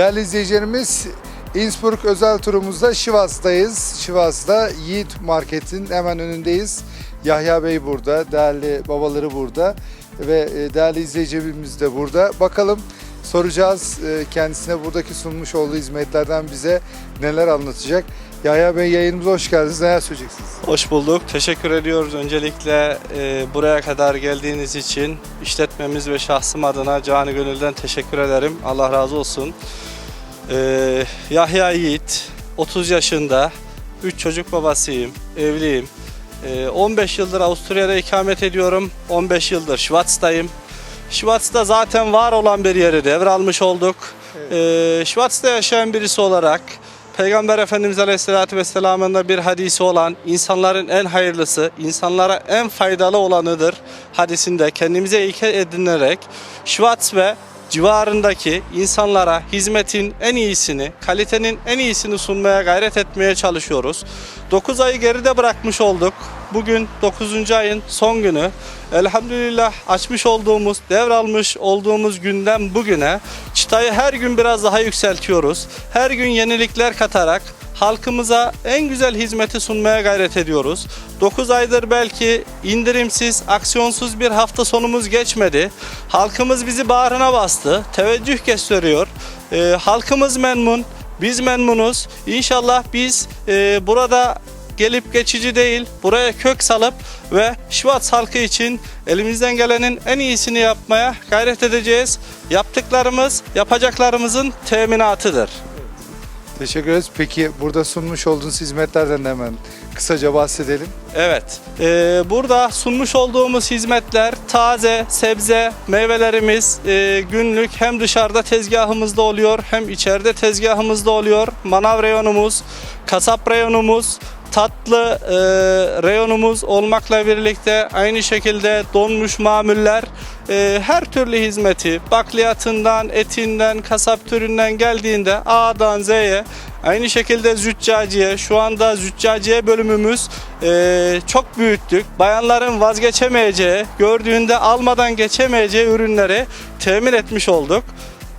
Değerli izleyicilerimiz Innsbruck özel turumuzda Şivas'tayız. Şivas'ta Yiğit Market'in hemen önündeyiz. Yahya Bey burada, değerli babaları burada ve e, değerli izleyicilerimiz de burada. Bakalım soracağız e, kendisine buradaki sunmuş olduğu hizmetlerden bize neler anlatacak. Yahya Bey yayınımıza hoş geldiniz. Neler söyleyeceksiniz? Hoş bulduk. Teşekkür ediyoruz öncelikle e, buraya kadar geldiğiniz için işletmemiz ve şahsım adına canı gönülden teşekkür ederim. Allah razı olsun. E, Yahya Yiğit, 30 yaşında, 3 çocuk babasıyım, evliyim. E, 15 yıldır Avusturya'da ikamet ediyorum. 15 yıldır Şivats'tayım. Şivats'ta zaten var olan bir yeri devralmış olduk. E, Şivats'ta yaşayan birisi olarak Peygamber Efendimiz Aleyhisselatü Vesselam'ın da bir hadisi olan insanların en hayırlısı, insanlara en faydalı olanıdır hadisinde kendimize ilke edinerek Şivats ve civarındaki insanlara hizmetin en iyisini, kalitenin en iyisini sunmaya gayret etmeye çalışıyoruz. 9 ayı geride bırakmış olduk. Bugün 9. ayın son günü. Elhamdülillah açmış olduğumuz, devralmış olduğumuz günden bugüne çıtayı her gün biraz daha yükseltiyoruz. Her gün yenilikler katarak halkımıza en güzel hizmeti sunmaya gayret ediyoruz. 9 aydır belki indirimsiz, aksiyonsuz bir hafta sonumuz geçmedi. Halkımız bizi bağrına bastı, teveccüh gösteriyor. Ee, halkımız memnun, biz memnunuz. İnşallah biz e, burada gelip geçici değil, buraya kök salıp ve Şivat halkı için elimizden gelenin en iyisini yapmaya gayret edeceğiz. Yaptıklarımız, yapacaklarımızın teminatıdır. Teşekkür ederiz. Peki burada sunmuş olduğunuz hizmetlerden de hemen kısaca bahsedelim. Evet, e, burada sunmuş olduğumuz hizmetler taze, sebze, meyvelerimiz e, günlük hem dışarıda tezgahımızda oluyor hem içeride tezgahımızda oluyor. Manav reyonumuz, kasap reyonumuz, tatlı e, reyonumuz olmakla birlikte aynı şekilde donmuş mamuller e, her türlü hizmeti bakliyatından, etinden, kasap türünden geldiğinde A'dan Z'ye aynı şekilde züccaciye şu anda züccaciye bölümümüz e, çok büyüttük. Bayanların vazgeçemeyeceği, gördüğünde almadan geçemeyeceği ürünleri temin etmiş olduk.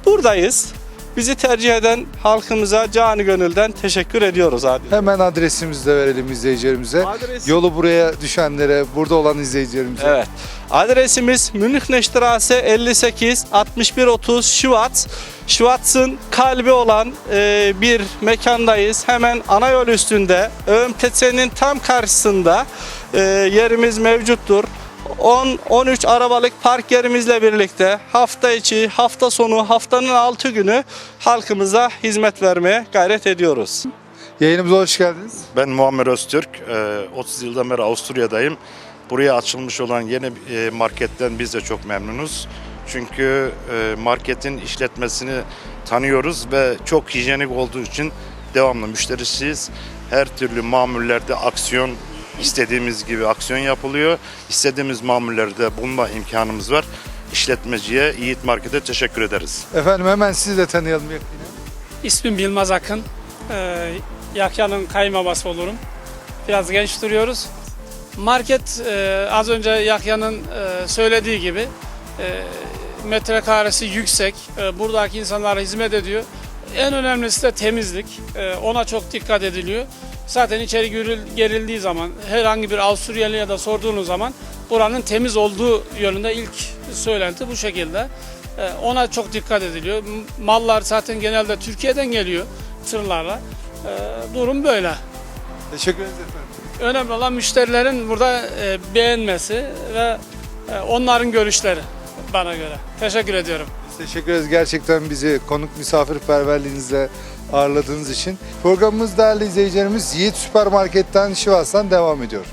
Buradayız. Bizi tercih eden halkımıza canı gönülden teşekkür ediyoruz abi. Hemen adresimizi de verelim izleyicilerimize. Adres- Yolu buraya düşenlere, burada olan izleyicilerimize. Evet. Adresimiz Münihnestraße 58 6130 Şivat. Şivats'ın kalbi olan e, bir mekandayız. Hemen ana yol üstünde ÖMTS'nin tam karşısında e, yerimiz mevcuttur. 10-13 arabalık park yerimizle birlikte hafta içi, hafta sonu, haftanın 6 günü halkımıza hizmet vermeye gayret ediyoruz. Yayınımıza hoş geldiniz. Ben Muammer Öztürk, e, 30 yıldan beri Avusturya'dayım. Buraya açılmış olan yeni e, marketten biz de çok memnunuz. Çünkü e, marketin işletmesini tanıyoruz ve çok hijyenik olduğu için devamlı müşterisiyiz. Her türlü mamullerde aksiyon istediğimiz gibi aksiyon yapılıyor. İstediğimiz mamullerde bulma imkanımız var. İşletmeciye, Yiğit Market'e teşekkür ederiz. Efendim hemen sizi de tanıyalım. İsmim Yılmaz Akın. Ee, Yakya'nın kayınbabası olurum. Biraz genç duruyoruz. Market e, az önce Yakya'nın e, söylediği gibi e, metrekaresi yüksek. E, buradaki insanlara hizmet ediyor. En önemlisi de temizlik. E, ona çok dikkat ediliyor. Zaten içeri gerildiği zaman herhangi bir Avusturyalıya da sorduğunuz zaman buranın temiz olduğu yönünde ilk söylenti bu şekilde. E, Ona çok dikkat ediliyor. Mallar zaten genelde Türkiye'den geliyor tırlarla. E, Durum böyle. Teşekkür ederiz efendim. Önemli olan müşterilerin burada e, beğenmesi ve e, onların görüşleri bana göre. Teşekkür ediyorum. Biz Teşekkür ederiz gerçekten bizi konuk misafirperverliğinizle ağırladığınız için. Programımız değerli izleyicilerimiz Yiğit Süpermarket'ten Şivas'tan devam ediyor.